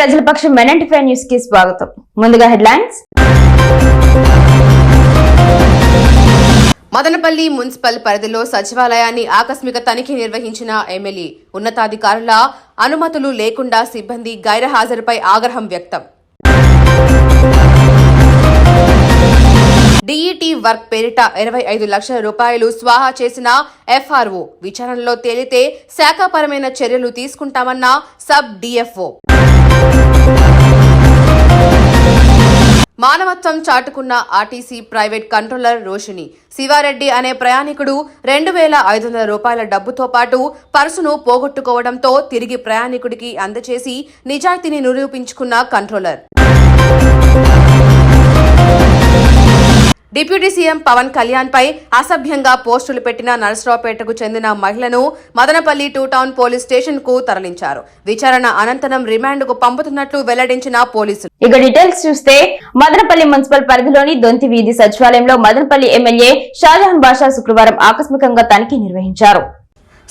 ప్రజల పక్షం ఫైవ్ న్యూస్కి స్వాగతం. ముందుగా హెడ్లైన్స్. మదనపల్లి మున్సిపల్ పరిధిలో సచివాలయాన్ని ఆకస్మిక తనిఖీ నిర్వహించిన ఎమ్మెల్యే ఉన్నతాధికారుల అనుమతులు లేకుండా సిబ్బంది గైరహాజరుపై ఆగ్రహం వ్యక్తం. డీఈటీ వర్క్ పేరిట ఇరవై ఐదు లక్షల రూపాయలు స్వాహా చేసిన ఎఫ్ఆర్ఓ విచారణలో తేలితే శాఖాపరమైన చర్యలు తీసుకుంటామన్న సబ్ డిఎఫ్ఓ. మానవత్వం చాటుకున్న RTC private controller Roshini Siva Reddy అనే ప్రయాణికుడు రెండు వేల ఐదు వందల రూపాయల డబ్బుతో పాటు పర్సును పోగొట్టుకోవడంతో తిరిగి ప్రయాణికుడికి అందచేసి నిజాయితీని నిరూపించుకున్న controller. Deputy CM Pawan Kalyan పై అసభ్యంగా పోస్టులు పెట్టిన నరసరావుపేటకు చెందిన మహిళను మదనపల్లి టూ టౌన్ పోలీస్ స్టేషన్కు తరలించారు. విచారణ అనంతరం రిమాండ్కు పంపుతున్నట్లు వెల్లడించిన పోలీసులు. ఇక డీటెయిల్స్ చూస్తే మదనపల్లి మున్సిపల్ పరిధిలోని దొంతి వీధి సచివాలయంలో మదనపల్లి ఎమ్మెల్యే షాజహాన్ బాషా శుక్రవారం ఆకస్మికంగా తనిఖీ నిర్వహించారు.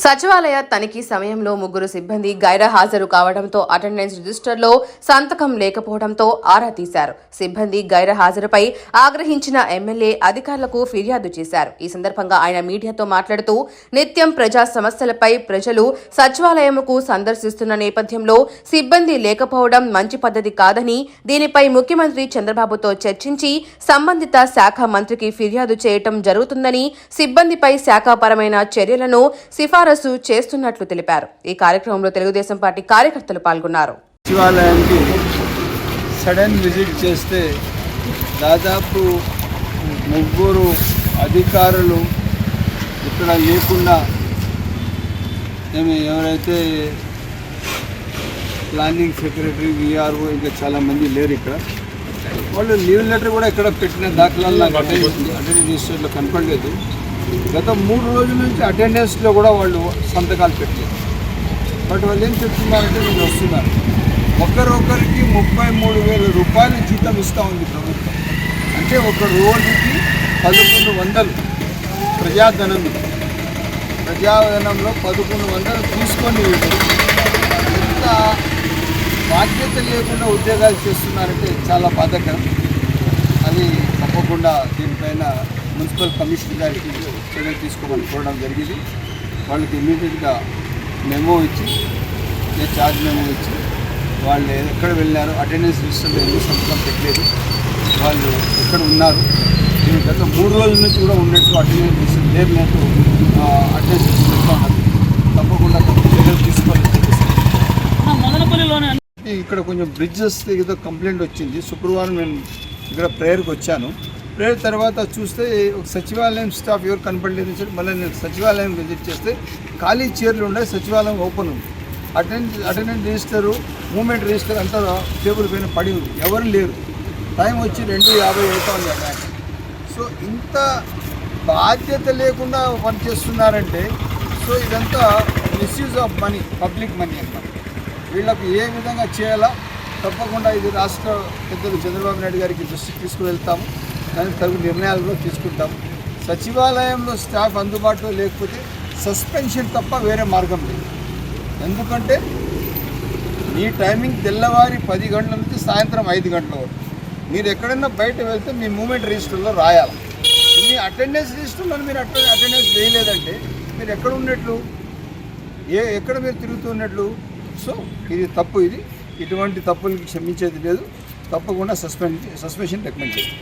సచివాలయ తనిఖీ సమయంలో ముగ్గురు సిబ్బంది గైరహాజరు కావడంతో అటెండెన్స్ రిజిస్టర్లో సంతకం లేకపోవడంతో ఆరా తీశారు. సిబ్బంది గైరహాజరుపై ఆగ్రహించిన ఎమ్మెల్యే అధికారులకు ఫిర్యాదు చేశారు. ఈ సందర్భంగా ఆయన మీడియాతో మాట్లాడుతూ నిత్యం ప్రజా సమస్యలపై ప్రజలు సచివాలయంకు సందర్శిస్తున్న నేపథ్యంలో సిబ్బంది లేకపోవడం మంచి పద్ధతి కాదని దీనిపై ముఖ్యమంత్రి చంద్రబాబుతో చర్చించి సంబంధిత శాఖ మంత్రికి ఫిర్యాదు చేయటం జరుగుతుందని సిబ్బందిపై శాఖాపరమైన చర్యలను సిఫారసు చేస్తున్నట్లు తెలిపారు. ఈ కార్యక్రమంలో తెలుగుదేశం పార్టీ కార్యకర్తలు పాల్గొన్నారు. సచివాలయానికి సడన్ విజిట్ చేస్తే దాదాపు ముగ్గురు అధికారులు ఇక్కడ లేకుండా మేము ఎవరైతే ప్లానింగ్ సెక్రటరీ విఆర్ఓ ఇంకా చాలామంది లేరు ఇక్కడ. వాళ్ళు లీవ్ లెటర్ కూడా ఇక్కడ పెట్టిన దాఖలాలు నాకు అటెండ్ అటెండెన్స్ రిజిస్టర్లో కనపడలేదు. గత మూడు రోజుల నుంచి అటెండెన్స్లో కూడా వాళ్ళు సంతకాలు పెట్టలేదు. బట్ వాళ్ళు ఏం చెప్తున్నారంటే నేను వస్తున్నారు ఒకరొకరికి ముప్పై మూడు వేల రూపాయలు జీతం ఇస్తూ ఉంది ప్రభుత్వం. అంటే ఒక రోజుకి పదకొండు వందలు ప్రజాధనం. ప్రజాధనంలో పదకొండు వందలు తీసుకొని ఎంత బాధ్యత లేకుండా ఉద్యోగాలు చేస్తున్నారంటే చాలా బాధకరం. అది తప్పకుండా దీనిపైన మున్సిపల్ కమిషనర్ గారికి చర్య తీసుకోమని కోరడం జరిగింది. వాళ్ళకి ఇమీడియట్గా మెమో ఇచ్చి ఛార్జ్ మెమో ఇచ్చి వాళ్ళు ఎక్కడ వెళ్ళారు అటెండెన్స్ లిస్టులో ఎందుకు సంతకం పెట్టలేదు వాళ్ళు ఎక్కడ ఉన్నారు దీని గత మూడు రోజుల నుంచి కూడా ఉన్నట్టు అటెండెన్స్ లిస్ట్ లేనట్టు అటెండెన్స్ లిస్ట్ ఉన్నారు. తప్పకుండా చర్యలు తీసుకోవాలని చెప్పేసి. మదనపల్లిలోనే ఇక్కడ కొంచెం బ్రిడ్జెస్ ఏదో కంప్లైంట్ వచ్చింది. శుక్రవారం నేను ఇక్కడ ప్రేయర్కి వచ్చాను. ప్రేయర్ తర్వాత చూస్తే ఒక సచివాలయం స్టాఫ్ ఎవరు కనపడలేదు సరే మళ్ళీ నేను సచివాలయం విజిట్ చేస్తే ఖాళీ చీరలు ఉన్నాయి సచివాలయం ఓపెన్ ఉంది. Attend attendant register moment register అంతా టేబుల్ పైన పడి ఉంది. ఎవరు లేరు. టైం వచ్చి రెండు యాభై అవుతా ఉంది అన్నమాట సో ఇంత బాధ్యత లేకుండా పనిచేస్తున్నారంటే సో ఇదంతా misuse of money public money అన్నమాట. వీళ్ళకు ఏ విధంగా చేయాలా తప్పకుండా ఇది రాష్ట్ర పెద్దలు చంద్రబాబు నాయుడు గారికి దృష్టికి తీసుకువెళ్తాము. దానికి తగు నిర్ణయాలు కూడా సచివాలయంలో స్టాఫ్ అందుబాటులో లేకపోతే సస్పెన్షన్ తప్ప వేరే మార్గం లేదు. ఎందుకంటే మీ టైమింగ్ తెల్లవారి పది గంటల నుంచి సాయంత్రం ఐదు గంటల వరకు. మీరు ఎక్కడైనా బయట వెళ్తే మీ మూమెంట్ రిజిస్టర్లో రాయాలి. మీ అటెండెన్స్ రిజిస్టర్లో మీరు అట్ట అటెండెన్స్ వేయలేదంటే మీరు ఎక్కడ ఉన్నట్లు? ఏ ఎక్కడ మీరు తిరుగుతున్నట్లు సో ఇది తప్పు ఇది. ఇటువంటి తప్పులకి క్షమించేది లేదు. తప్పకుండా సస్పెండ్ సస్పెన్షన్ రికమెండ్ చేస్తాం.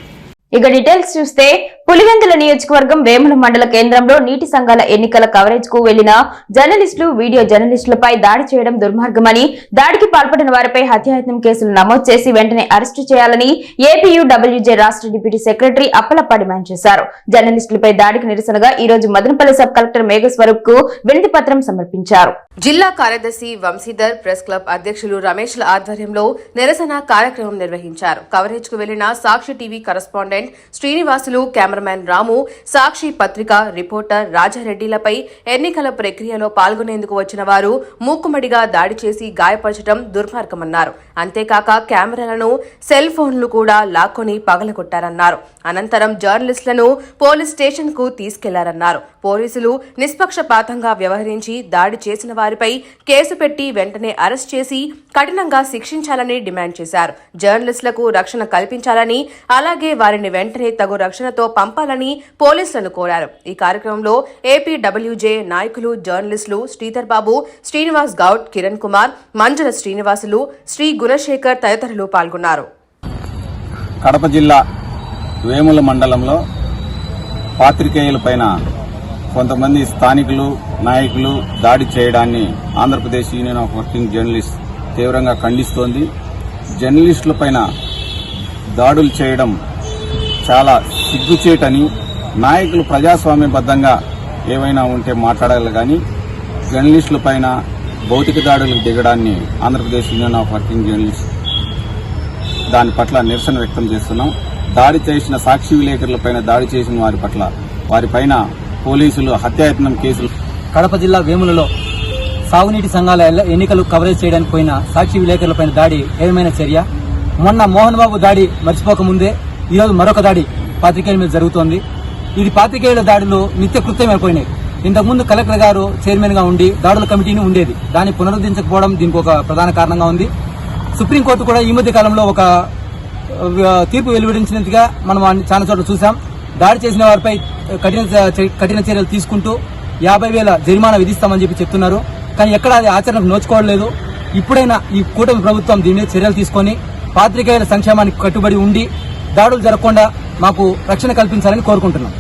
ఇక డీటెయిల్స్ చూస్తే పులివెందుల నియోజకవర్గం వేముల మండల కేంద్రంలో నీటి సంఘాల ఎన్నికల కవరేజ్కు వెళ్ళిన జర్నలిస్టులు వీడియో జర్నలిస్టులపై దాడి చేయడం దుర్మార్గమని దాడికి పాల్పడిన వారిపై హత్యాయత్నం కేసులు నమోదు చేసి వెంటనే అరెస్టు చేయాలని ఏపీయూడబ్ల్యూజే రాష్ట్ర డిప్యూటీ సెక్రటరీ అప్పలప్ప డిమాండ్ చేశారు. జర్నలిస్టులపై దాడికి నిరసనగా ఈ రోజు మదనపల్లి సబ్ కలెక్టర్ మేఘస్వరూప్కు వినతి పత్రం సమర్పించారు. జిల్లా కార్యదర్శి వంశీధర్ ప్రెస్ క్లబ్ అధ్యక్షులు రమేష్ల ఆధ్వర్యంలో నిరసన కార్యక్రమం నిర్వహించారు. కవరేజ్కు వెళ్ళిన Sakshi TV correspondent Srinivasulu camera cameraman Ramu Sakshi పత్రిక రిపోర్టర్ రాజారెడ్డిలపై ఎన్నికల ప్రక్రియలో పాల్గొనేందుకు వచ్చిన వారు మూకుమడిగా దాడి చేసి గాయపరచడం దుర్మార్గమన్నారు. అంతేకాక కెమెరాలను సెల్ ఫోన్లు కూడా లాక్కొని పగలగొట్టారన్నారు. అనంతరం జర్నలిస్టులను పోలీస్ స్టేషన్కు తీసుకెళ్ళారన్నారు. పోలీసులు నిష్పక్షపాతంగా వ్యవహరించి దాడి చేసిన వారిపై కేసు పెట్టి వెంటనే అరెస్ట్ చేసి కఠినంగా శిక్షించాలని డిమాండ్ చేశారు. జర్నలిస్టులకు రక్షణ కల్పించాలని అలాగే వారిని వెంటనే తగు రక్షణతో పంపాలని పోలీసులను కోరారు. ఈ కార్యక్రమంలో ఏపీడబ్ల్యూజే నాయకులు జర్నలిస్టులు శ్రీధర్ బాబు శ్రీనివాస్ గౌడ్ కిరణ్ కుమార్ మంజుల శ్రీనివాసులు శ్రీ గుణశేఖర్ తదితరులు పాల్గొన్నారు. కడప జిల్లా వేముల మండలంలో పాత్రికేయులపైన కొంతమంది స్థానికులు నాయకులు దాడి చేయడాన్ని Andhra Pradesh union of working journalist తీవ్రంగా ఖండిస్తోంది. జర్నలిస్టులపైన దాడులు చేయడం చాలా సిగ్గుచేటని నాయకులు ప్రజాస్వామ్యబద్ధంగా ఏవైనా ఉంటే మాట్లాడాలి కానీ జర్నలిస్టుల పైన భౌతిక దాడులకు దిగడాన్ని Andhra Pradesh union of working journalist దాని పట్ల నిరసన వ్యక్తం చేస్తున్నాం. దాడి చేసిన సాక్షి విలేకరులపైన దాడి చేసిన వారి పట్ల వారిపైన పోలీసులు హత్యాయత్నం కేసులు కడప జిల్లా వేములలో సాగునీటి సంఘాల ఎన్నికలు కవరేజ్ చేయడానికి పోయిన సాక్షి విలేకరులపైన దాడి ఏమైనా చర్య? మొన్న మోహన్ బాబు దాడి మర్చిపోకముందే ఈరోజు మరొక దాడి పాత్రికేయుల మీద జరుగుతోంది. ఇది పాత్రికేయుల దాడులు నిత్య కృత్యమైపోయినాయి ఇంతకుముందు కలెక్టర్ గారు చైర్మన్గా ఉండి దాడుల కమిటీని ఉండేది. దాన్ని పునరుద్ధరించకపోవడం దీనికి ఒక ప్రధాన కారణంగా ఉంది. సుప్రీంకోర్టు కూడా ఈ మధ్య కాలంలో ఒక తీర్పు వెలువరించినట్టుగా మనం చాలా చోట్ల చూసాం దాడి చేసిన వారిపై కఠిన కఠిన చర్యలు తీసుకుంటూ యాభై వేల జరిమానా విధిస్తామని చెప్పి చెప్తున్నారు. కానీ ఎక్కడ అది ఆచరణకు నోచుకోవడలేదు ఇప్పుడైనా ఈ కూటమి ప్రభుత్వం దీని మీద చర్యలు తీసుకొని పాత్రికేయుల సంక్షేమానికి కట్టుబడి ఉండి దాడులు జరగకుండా మాకు రక్షణ కల్పించాలని కోరుకుంటున్నాం.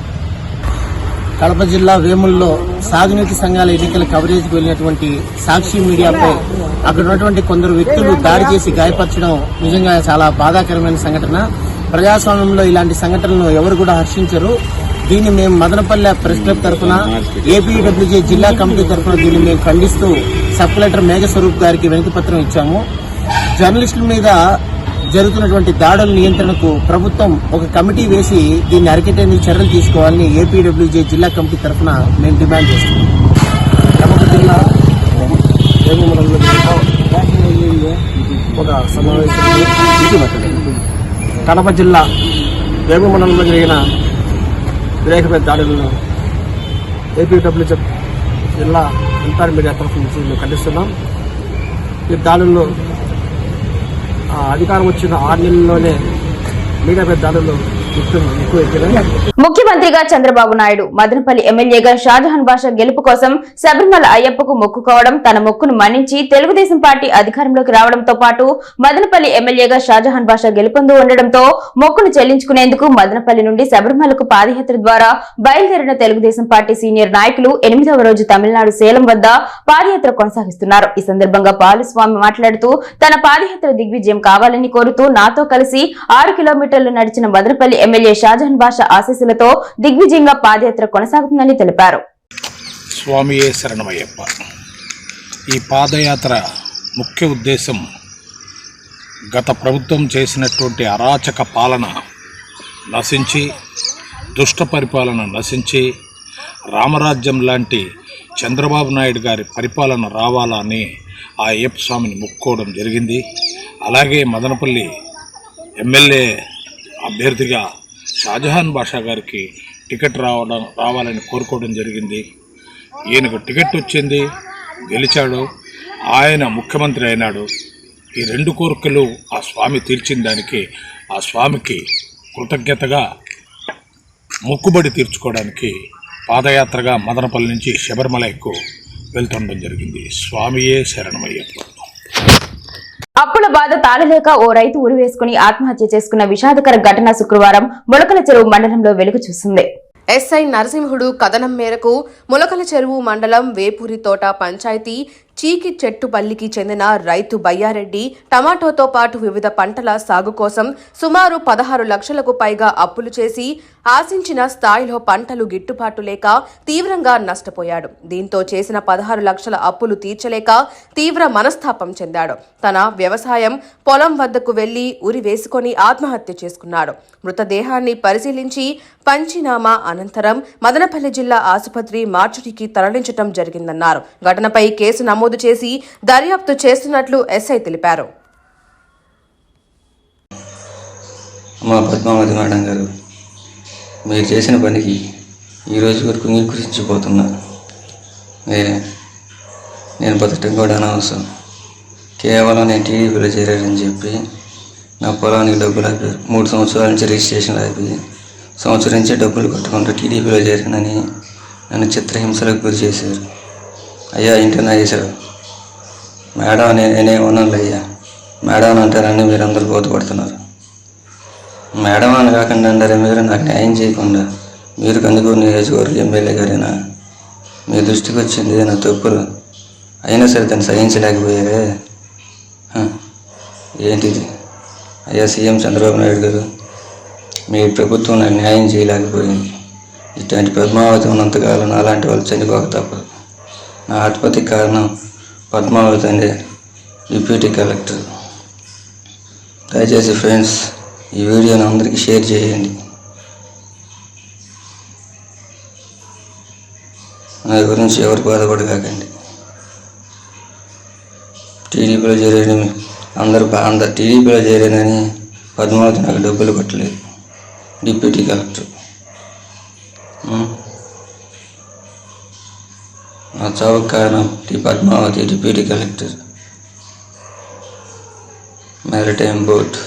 కడప జిల్లా వేముల్లో సాగునీటి సంఘాల ఎన్నికల కవరేజ్కి వెళ్ళినటువంటి సాక్షి మీడియాపై అక్కడ ఉన్నటువంటి కొందరు వ్యక్తులు దాడి చేసి గాయపరచడం నిజంగా చాలా బాధాకరమైన సంఘటన. ప్రజాస్వామ్యంలో ఇలాంటి సంఘటనలను ఎవరు కూడా హర్షించరు. దీన్ని మేము మదనపల్లె ప్రెస్ క్లబ్ తరఫున ఏపీడబ్ల్యూజే జిల్లా కమిటీ తరఫున దీన్ని మేము ఖండిస్తూ సబ్ కలెక్టర్ మేఘస్వరూప్ గారికి వినతి పత్రం ఇచ్చాము. జర్నలిస్టుల మీద జరుగుతున్నటువంటి దాడుల నియంత్రణకు ప్రభుత్వం ఒక కమిటీ వేసి దీన్ని అరికెట్టేందుకు చర్యలు తీసుకోవాలని ఏపీడబ్ల్యూజే జిల్లా కమిటీ తరఫున మేము డిమాండ్ చేస్తున్నాం. కడప జిల్లా వేముమరంలో ఒక సమావేశం కడప జిల్లా వేముమరంలో జరిగిన విలేకరుల దాడులను ఏపీడబ్ల్యూజే జిల్లా ఇంటర్మీడియట్ తరఫు నుంచి మేము ఖండిస్తున్నాం. ఈ దాడుల్లో అధికారం వచ్చిన ఆరు నెలల్లోనే మీడియా పెద్దలు ముఖ్యమంత్రిగా చంద్రబాబు నాయుడు మదనపల్లి ఎమ్మెల్యేగా షాజహాన్ బాషా గెలుపు కోసం శబరిమల అయ్యప్పకు మొక్కుకోవడం తన మొక్కును మన్నించి తెలుగుదేశం పార్టీ అధికారంలోకి రావడంతో పాటు మదనపల్లి ఎమ్మెల్యేగా షాజహాన్ బాషా గెలుపొందు ఉండడంతో మొక్కును చెల్లించుకునేందుకు మదనపల్లి నుండి శబరిమలకు పాదయాత్ర ద్వారా బయలుదేరిన తెలుగుదేశం పార్టీ సీనియర్ నాయకులు ఎనిమిదవ రోజు తమిళనాడు సేలం వద్ద పాదయాత్ర కొనసాగిస్తున్నారు. ఈ సందర్భంగా పాలుస్వామి మాట్లాడుతూ తన పాదయాత్ర దిగ్విజయం కావాలని కోరుతూ నాతో కలిసి ఆరు కిలోమీటర్లు నడిచిన మదనపల్లి ఎమ్మెల్యే షాజహాన్ బాషా ఆశీస్సులతో దిగ్విజయంగా పాదయాత్ర కొనసాగుతుందని తెలిపారు. స్వామి శరణమయ్యప్ప. ఈ పాదయాత్ర ముఖ్య ఉద్దేశం గత ప్రభుత్వం చేసినటువంటి అరాచక పాలన నశించి దుష్ట పరిపాలన నశించి రామరాజ్యం లాంటి చంద్రబాబు నాయుడు గారి పరిపాలన రావాలని ఆ అయ్యప్ప స్వామిని మొక్కుకోవడం జరిగింది. అలాగే మదనపల్లి ఎమ్మెల్యే అభ్యర్థిగా షాజహాన్ బాషా గారికి టికెట్ రావడం రావాలని కోరుకోవడం జరిగింది. ఈయనకు టికెట్ వచ్చింది గెలిచాడు ఆయన ముఖ్యమంత్రి అయినాడు. ఈ రెండు కోరికలు ఆ స్వామి తీర్చిన దానికి ఆ స్వామికి కృతజ్ఞతగా మొక్కుబడి తీర్చుకోవడానికి పాదయాత్రగా మదనపల్లి నుంచి శబరిమలైకు వెళ్తుండడం జరిగింది. స్వామియే శరణమయ్యప్ప. అప్పుల బాధ తాళలేక ఓ రైతు ఉరివేసుకుని ఆత్మహత్య చేసుకున్న విషాదకర ఘటన శుక్రవారం ములకల చెరువు మండలంలో వెలుగు చూసింది. ఎస్ఐ నరసింహుడు కథనం మేరకు ములకల చెరువు మండలం వేపూరి తోట పంచాయతీ చీకి చెట్టుపల్లికి చెందిన రైతు బయ్యారెడ్డి టమాటోతో పాటు వివిధ పంటల సాగు కోసం సుమారు పదహారు లక్షలకు పైగా అప్పులు చేసి ఆశించిన స్థాయిలో పంటలు గిట్టుబాటు లేక తీవ్రంగా నష్టపోయాడు. దీంతో చేసిన పదహారు లక్షల అప్పులు తీర్చలేక తీవ్ర మనస్తాపం చెందాడు. తన వ్యవసాయం పొలం వద్దకు వెళ్ళి ఉరి వేసుకొని ఆత్మహత్య చేసుకున్నాడు. మృతదేహాన్ని పరిశీలించి పంచినామా అనంతరం మదనపల్లి జిల్లా ఆసుపత్రి మార్చుడికి తరలించడం జరిగిందన్నారు. ఘటనపై కేసు నమోదు నమోదు చేసి దర్యాప్తు చేస్తున్నట్లు ఎస్ఐ తెలిపారు. మా పద్మావతి మేడం గారు మీరు చేసిన పనికి ఈరోజు వరకు కృషించిపోతున్నా ఏ నేను బతకటం కూడా అనవసరం. కేవలం నేను టీడీపీలో చేరానని చెప్పి నా పొలానికి డబ్బులు ఆపి మూడు సంవత్సరాల నుంచి రిజిస్ట్రేషన్ అయిపోయి సంవత్సరం నుంచి డబ్బులు కట్టకుండా టీడీపీలో చేరానని నన్ను చిత్రహింసలకు గురి చేశారు. అయ్యా ఇంటి చేశాడు మేడం నేనే ఉన్నాను అయ్యా. మేడం అంటారని మీరు అందరూ బోధపడుతున్నారు మేడం అని కాకుండా అంటారే మీరు నాకు న్యాయం చేయకుండా మీరు కందుకూరు నియోజకవర్గ ఎమ్మెల్యే గారేనా? మీ దృష్టికి వచ్చింది నా తప్పులు అయినా సరే దాన్ని సహించలేకపోయారే. ఏంటిది? అయ్యా సీఎం చంద్రబాబు నాయుడు గారు మీ ప్రభుత్వం నాకు న్యాయం చేయలేకపోయింది. ఇటువంటి పద్మావతి ఉన్నంతకాలం అలాంటి వాళ్ళు చనిపోక తప్పదు. నా ఆత్మహత్యకి కారణం పద్మావతి అండి డిప్యూటీ కలెక్టర్. దయచేసి ఫ్రెండ్స్ ఈ వీడియోని అందరికీ షేర్ చేయండి. నా గురించి ఎవరు బాధపడకాకండి టీడీపీలో చేరాను అందరూ బా- అందరు టీడీపీలో చేరేనని పద్మావతి నాకు డబ్బులు కొట్టలేదు. Deputy collector. ఉం? నా చావుకు కారణం T Padmavathi deputy collector maritime board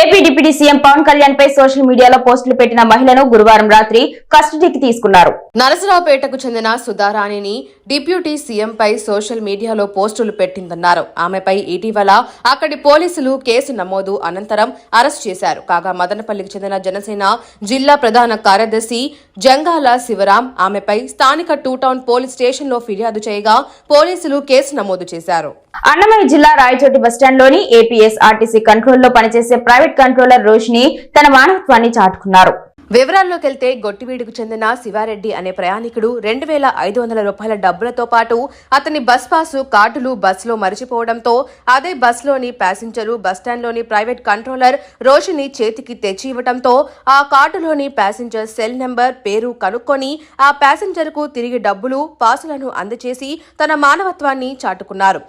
AP deputy CM Pawan Kalyan పై సోషల్ మీడియాలో పోస్టులు పెట్టిన మహిళను గురువారం రాత్రి కస్టడీకి తీసుకున్నారు. నరసరావుపేటకు చెందిన సుధారాణిని డిప్యూటీ సీఎంపై సోషల్ మీడియాలో పోస్టులు పెట్టిందన్నారు. ఆమెపై ఇటీవల అక్కడి పోలీసులు కేసు నమోదు అనంతరం అరెస్ట్ చేశారు. కాగా మదనపల్లికి చెందిన జనసేన జిల్లా ప్రధాన కార్యదర్శి జంగాల శివరాం ఆమెపై స్థానిక టూ టౌన్ పోలీస్ స్టేషన్లో ఫిర్యాదు చేయగా పోలీసులు కేసు నమోదు చేశారు. అన్నమయ్య జిల్లా రాయచోటి బస్టాండ్లోని ఏపీఎస్ ఆర్టీసీ కంట్రోల్లో పనిచేసే ప్రైవేట్ కంట్రోలర్ రోషిని తన మానవత్వాన్ని చాటుకున్నారు. వివరాల్లోకి వెళ్తే గొట్టివీడుకు చెందిన శివారెడ్డి అనే ప్రయాణికుడు రెండు వేల ఐదు వందల రూపాయల డబ్బులతో పాటు అతని బస్ పాసు కార్డులు బస్సులో మరిచిపోవడంతో అదే బస్సులోని ప్యాసింజరు బస్టాండ్లోని ప్రైవేట్ కంట్రోలర్ రోషిని చేతికి తెచ్చి ఇవ్వడంతో ఆ కార్డులోని ప్యాసింజర్ సెల్ నెంబర్ పేరు కనుక్కొని ఆ ప్యాసింజర్కు తిరిగి డబ్బులు పాసులను అందజేసి తన మానవత్వాన్ని చాటుకున్నారు.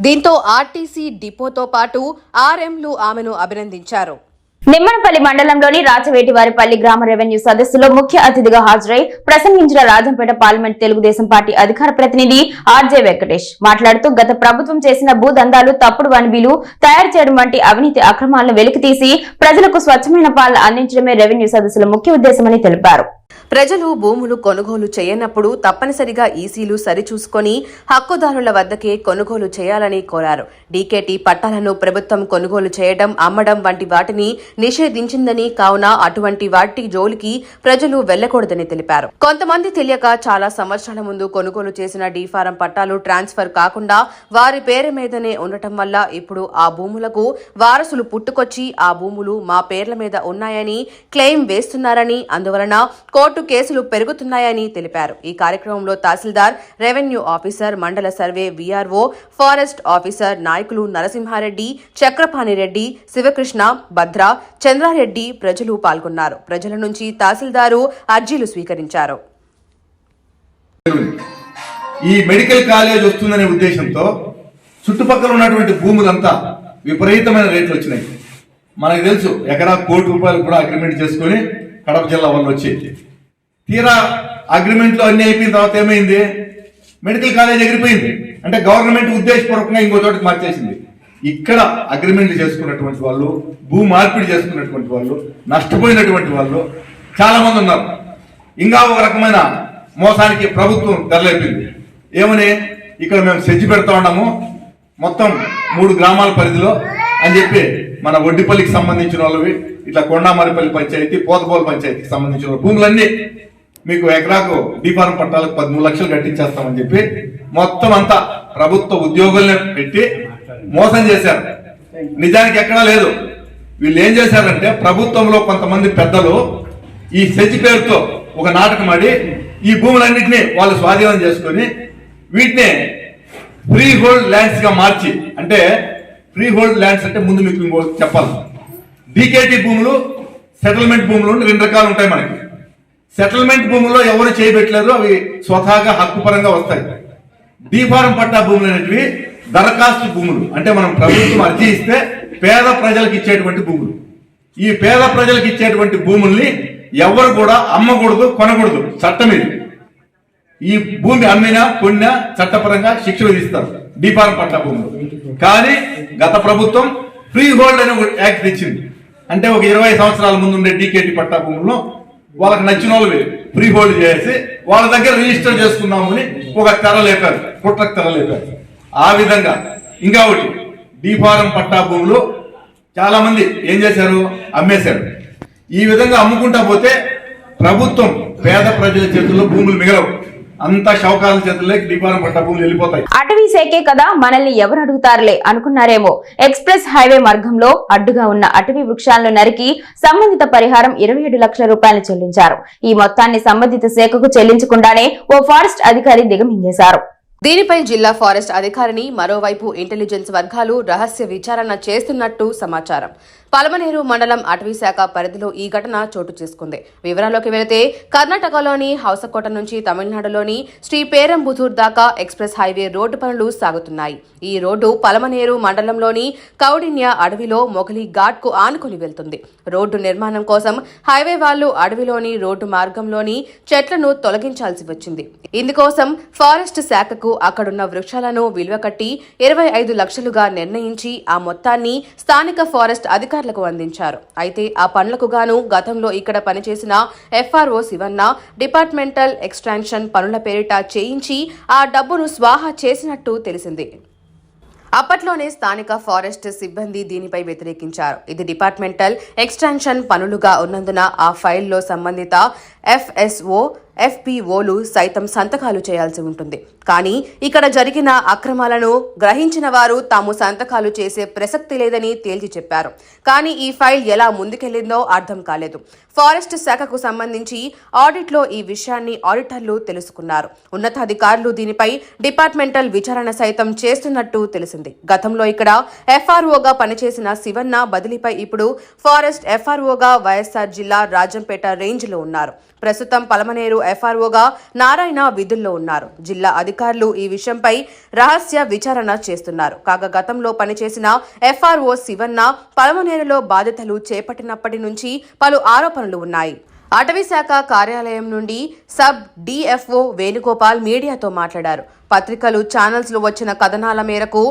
దీంతో ఆర్టీసీ డిపోతో పాటు ఆర్ఎంలు ఆమెను అభినందించారు. నిమ్మనపల్లి మండలంలోని రాచవేటివారిపల్లి గ్రామ రెవెన్యూ సదస్సులో ముఖ్య అతిథిగా హాజరై ప్రసంగించిన రాజంపేట పార్లమెంట్ తెలుగుదేశం పార్టీ అధికార ప్రతినిధి ఆర్జే వెంకటేష్ మాట్లాడుతూ గత ప్రభుత్వం చేసిన భూదందాలు తప్పుడు వనబీలు తయారు చేయడం వంటి అవినీతి అక్రమాలను వెలికితీసి ప్రజలకు స్వచ్ఛమైన పాలన అందించడమే రెవెన్యూ సదస్సుల ముఖ్య ఉద్దేశమని తెలిపారు. ప్రజలు భూములు కొనుగోలు చేయనప్పుడు తప్పనిసరిగా ఈసీలు సరిచూసుకొని హక్కుదారుల వద్దకే కొనుగోలు చేయాలని కోరారు. డీకేటీ పట్టాలను ప్రభుత్వం కొనుగోలు చేయడం అమ్మడం వంటి వాటిని నిషేధించిందని కావున అటువంటి వాటి జోలికి ప్రజలు వెళ్ళకూడదని తెలిపారు. కొంతమంది తెలియక చాలా సంవత్సరాల ముందు కొనుగోలు చేసిన డీఫారం పట్టాలు ట్రాన్స్ఫర్ కాకుండా వారి పేరు మీదనే ఉండటం వల్ల ఇప్పుడు ఆ భూములకు వారసులు పుట్టుకొచ్చి ఆ భూములు మా పేర్ల మీద ఉన్నాయని క్లెయిమ్ వేస్తున్నారని అందువలన కోర్టు కోర్టు కేసులు పెరుగుతున్నాయని తెలిపారు. ఈ కార్యక్రమంలో tahsildar revenue officer mandal survey VRO forest officer నాయకులు నరసింహారెడ్డి చక్రపాణిరెడ్డి శివకృష్ణ భద్ర చంద్రారెడ్డి ప్రజలు పాల్గొన్నారు. ప్రజల నుంచి తహసీల్దారు అర్జీలు స్వీకరించారు. ఈ మెడికల్ కాలేజ్ వస్తుందనే ఉద్దేశంతో చుట్టుపక్కల ఉన్నటువంటి భూములంతా విపరీతమైన రేట్లు వచ్చినాయి. మనకు తెలుసు ఎకరా కోటి రూపాయలు కూడా అగ్రిమెంట్ చేసుకొని కడప జిల్లా వాళ్ళు వచ్చి తీరా అగ్రిమెంట్లో అన్ని అయిపోయిన తర్వాత ఏమైంది? మెడికల్ కాలేజ్ ఎగిరిపోయింది. అంటే గవర్నమెంట్ ఉద్దేశపూర్వకంగా ఇంకో చోటకి మార్చేసింది. ఇక్కడ అగ్రిమెంట్ చేసుకున్నటువంటి వాళ్ళు భూ మార్పిడి చేసుకున్నటువంటి వాళ్ళు నష్టపోయినటువంటి వాళ్ళు చాలామంది ఉన్నారు. ఇంకా ఒక రకమైన మోసానికి ప్రభుత్వం తెరలేపింది. ఏమని? ఇక్కడ మేము సెజ్జి పెడతా ఉన్నాము. మొత్తం మూడు గ్రామాల పరిధిలో అని చెప్పి మన ఒడ్డిపల్లికి సంబంధించిన వాళ్ళవి ఇట్లా కొండామరిపల్లి పంచాయతీ పోతపోలు పంచాయతీకి సంబంధించిన భూములన్నీ మీకు ఎకరాకు డీఫారం పట్టాలకు పదమూడు లక్షలు కట్టించేస్తామని చెప్పి మొత్తం అంతా ప్రభుత్వ ఉద్యోగులను పెట్టి మోసం చేశారు. నిజానికి ఎక్కడా లేదు. వీళ్ళు ఏం చేశారంటే ప్రభుత్వంలో కొంతమంది పెద్దలు ఈ సెజ్ పేరుతో ఒక నాటకం ఆడి ఈ భూములన్నింటినీ వాళ్ళు స్వాధీనం చేసుకొని వీటిని ఫ్రీ హోల్డ్ ల్యాండ్స్గా మార్చి అంటే ఫ్రీ హోల్డ్ ల్యాండ్స్ అంటే ముందు మీకు చెప్పాలి. డీకేటీ భూములు సెటిల్మెంట్ భూములు రెండు రకాలు ఉంటాయి మనకి. సెటిల్మెంట్ భూముల్లో ఎవరు చేయబెట్టలేరు అవి స్వతహాగా హక్కుపరంగా వస్తాయి. డీఫారం పట్టా భూములు అనేటివి దరఖాస్తు భూములు. అంటే మనం ప్రభుత్వం అర్జీ ఇస్తే పేద ప్రజలకు ఇచ్చేటువంటి భూములు. ఈ పేద ప్రజలకు ఇచ్చేటువంటి భూముల్ని ఎవరు కూడా అమ్మకూడదు కొనకూడదు. చట్టం ఇది. ఈ భూమి అమ్మినా కొన్నా చట్టపరంగా శిక్ష విధిస్తారు. డీఫారం పట్టా భూములు. కానీ గత ప్రభుత్వం ఫ్రీ హోల్డ్ అనే యాక్ట్ తెచ్చింది. అంటే ఒక ఇరవై సంవత్సరాల ముందు ఉండే డీకేటీ పట్టా భూములను వాళ్ళకి నచ్చిన వాళ్ళు ఫ్రీ హోల్డ్ చేసి వాళ్ళ దగ్గర రిజిస్టర్ చేసుకుందాము అని ఒక తెర లేపారు. కుట్రకు తెర లేపారు. ఆ విధంగా. ఇంకా ఒకటి. డిఫారం పట్టా భూములు చాలా మంది ఏం చేశారు? అమ్మేశారు. ఈ విధంగా అమ్ముకుంటా పోతే ప్రభుత్వం పేద ప్రజల చేతుల్లో భూములు మిగలవు. అంతా షౌకాల చేతుల్లోకి డీఫారం పట్టా భూములు వెళ్ళిపోతాయి. అటవీ శాఖే కదా మనల్ని ఎవరు అడుగుతారులే అనుకున్నారేమో. ఎక్స్ప్రెస్ హైవే మార్గంలో అడ్డుగా ఉన్న అటవీ వృక్షాలను నరికి సంబంధిత పరిహారం ఇరవై ఏడు లక్షల రూపాయలు చెల్లించారు. ఈ మొత్తాన్ని సంబంధిత శాఖకు చెల్లించకుండానే ఓ ఫారెస్ట్ అధికారి దిగమింగేశారు. దీనిపై జిల్లా ఫారెస్ట్ అధికారిని మరోవైపు ఇంటెలిజెన్స్ వర్గాలు రహస్య విచారణ చేస్తున్నట్టు సమాచారం. పలమనేరు మండలం అటవీశాఖ పరిధిలో ఈ ఘటన చోటు చేసుకుంది. వివరాల్లోకి వెళితే కర్ణాటకలోని హౌసకోట నుంచి తమిళనాడులోని శ్రీ పేరంబుధూర్ దాకా ఎక్స్ప్రెస్ హైవే రోడ్డు పనులు సాగుతున్నాయి. ఈ రోడ్డు పలమనేరు మండలంలోని కౌడిన్య అడవిలో మొగలి ఘాట్కు ఆనుకుని వెళ్తుంది. రోడ్డు నిర్మాణం కోసం హైవే వాళ్ళు అడవిలోని రోడ్డు మార్గంలోని చెట్లను తొలగించాల్సి వచ్చింది. ఇందుకోసం ఫారెస్ట్ శాఖకు అక్కడున్న వృక్షాలను విలువ కట్టి ఇరవై ఐదు లక్షలుగా నిర్ణయించి ఆ మొత్తాన్ని స్థానిక ఫారెస్ట్ అధికారులకు అందించారు. అయితే ఆ పనులకు గాను గతంలో ఇక్కడ పనిచేసిన ఎఫ్ఆర్ఓ శివన్న డిపార్ట్మెంటల్ ఎక్స్టాన్షన్ పనుల పేరిట చేయించి ఆ డబ్బును స్వాహా చేసినట్టు తెలిసింది. అప్పట్లోనే స్థానిక ఫారెస్ట్ సిబ్బంది దీనిపై వ్యతిరేకించారు. ఇది డిపార్ట్మెంటల్ ఎక్స్టెన్షన్ పనులుగా ఉన్నందున ఆ ఫైల్లో సంబంధిత ఎఫ్ఎస్ఓ ఎఫ్పిఓలు సైతం సంతకాలు చేయాల్సి ఉంటుంది. కానీ ఇక్కడ జరిగిన అక్రమాలను గ్రహించిన వారు తాము సంతకాలు చేసే ప్రసక్తి లేదని తేల్చి చెప్పారు. కానీ ఈ ఫైల్ ఎలా ముందుకెళ్ళిందో అర్థం కాలేదు. ఫారెస్ట్ శాఖకు సంబంధించి ఆడిట్లో ఈ విషయాన్ని ఆడిటర్లు తెలుసుకున్నారు. ఉన్నతాధికారులు దీనిపై డిపార్ట్మెంటల్ విచారణ సైతం చేస్తున్నట్టు తెలిసింది. గతంలో ఇక్కడ ఎఫ్ఆర్ఓగా పనిచేసిన శివన్న బదిలీపై ఇప్పుడు ఫారెస్ట్ ఎఫ్ఆర్ఓగా వైఎస్ఆర్ జిల్లా రాజంపేట రేంజ్లో ఉన్నారు. ప్రస్తుతం పలమనేరు ఎఫ్ఆర్ఓగా నారాయణ విధుల్లో ఉన్నారు. జిల్లా అధికారులు ఈ విషయంపై రహస్య విచారణ చేస్తున్నారు. కాగా గతంలో పనిచేసిన ఎఫ్ఆర్ఓ శివన్న పలమనేరులో బాధ్యతలు చేపట్టినప్పటి నుంచి పలు ఆరోపణలు ఉన్నాయి. అటవీ శాఖ కార్యాలయం నుండి సబ్ డిఎఫ్ఓ వేణుగోపాల్ మీడియాతో మాట్లాడారు. పత్రికలు ఛానల్స్లో వచ్చిన కథనాల మేరకు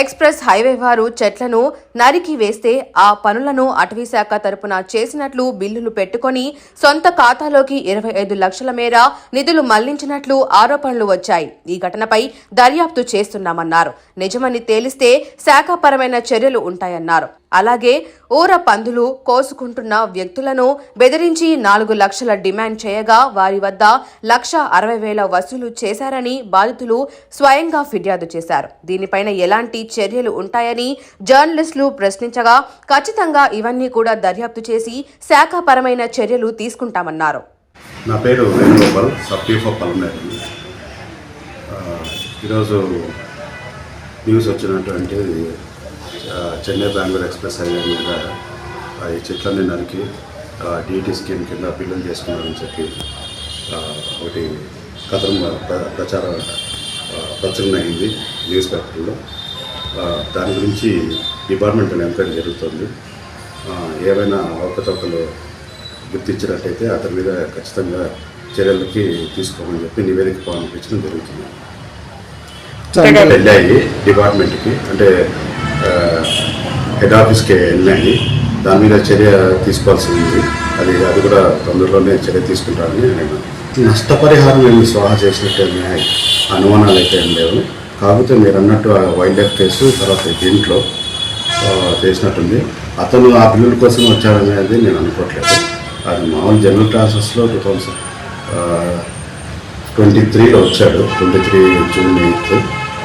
ఎక్స్ప్రెస్ హైవే వారు చెట్లను నరికి వేస్తే ఆ పనులను అటవీశాఖ తరపున చేసినట్లు బిల్లులు పెట్టుకొని సొంత ఖాతాలోకి ఇరవై ఐదు లక్షల మేర నిధులు మళ్ళించినట్లు ఆరోపణలు వచ్చాయి. ఈ ఘటనపై దర్యాప్తు చేస్తున్నామన్నారు. నిజమని తేలిస్తే శాఖాపరమైన చర్యలు ఉంటాయన్నారు. అలాగే ఊర పందులు కోసుకుంటున్న వ్యక్తులను బెదిరించి నాలుగు లక్షల డిమాండ్ చేయగా వారి వద్ద లక్ష అరవై వేల వసూలు చేశారని బాధితులు స్వయంగా ఫిర్యాదు చేశారు. దీనిపైన ఎలాంటి చర్యలు ఉంటాయని జర్నలిస్టులు ప్రశ్నించగా ఖచ్చితంగా ఇవన్నీ కూడా దర్యాప్తు చేసి శాఖాపరమైన చర్యలు తీసుకుంటామన్నారు. నా పేరు వేణుగోపాల్ సబ్ ఈరోజు న్యూస్ వచ్చినటువంటి చెన్నై బెంగళూరు ఎక్స్ప్రెస్ హైవే మీద ఈ చెట్లన్నీ నరికి డిఈటీ స్కీమ్ కింద బిల్లులు చేసుకున్నారని చెప్పి ఒకటి కథనం ప్ర- ప్రచారం ప్రచురణ అయింది న్యూస్ పేపర్లో. దాని గురించి డిపార్ట్మెంటల్ ఎంక్వైరీ జరుగుతుంది. ఏవైనా అవకతవకలు గుర్తించినట్టయితే అతని మీద ఖచ్చితంగా చర్యలకి తీసుకోమని చెప్పి నివేదిక పంపించడం జరుగుతుంది. వెళ్ళాయి డిపార్ట్మెంట్కి అంటే హెడ్ ఆఫీస్కి వెళ్ళినాయి దాని మీద చర్య తీసుకోవాల్సి ఉంది అది అది కూడా తొందరలోనే చర్య తీసుకుంటారని నేను నష్టపరిహారం నేను స్వాహ చేసినట్టు అనుమానాలు అయితే ఏం లేవు. కాకపోతే మీరు అన్నట్టు ఆ వైల్డ్ లైఫ్ కేసు తర్వాత దీంట్లో చేసినట్టుంది. అతను ఆ బిల్లుల కోసం వచ్చాడనేది నేను అనుకోవట్లేదు. అది మామూలు జనరల్ క్లాసెస్లో టూ థౌజండ్ ట్వంటీ త్రీలో వచ్చాడు. ట్వంటీ త్రీ జూన్ ఎయిత్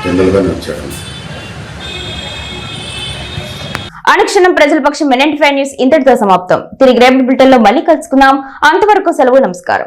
జనరల్గానే వచ్చాడు. అనుక్షణం ప్రజల పక్షం మెనెంట్ ఫైవ్ న్యూస్ ఇంతటితో సమాప్తం. తిరిగి రేపటి బులెటిన్లో మళ్ళీ కలుసుకుందాం. అంతవరకు సెలవు నమస్కారం.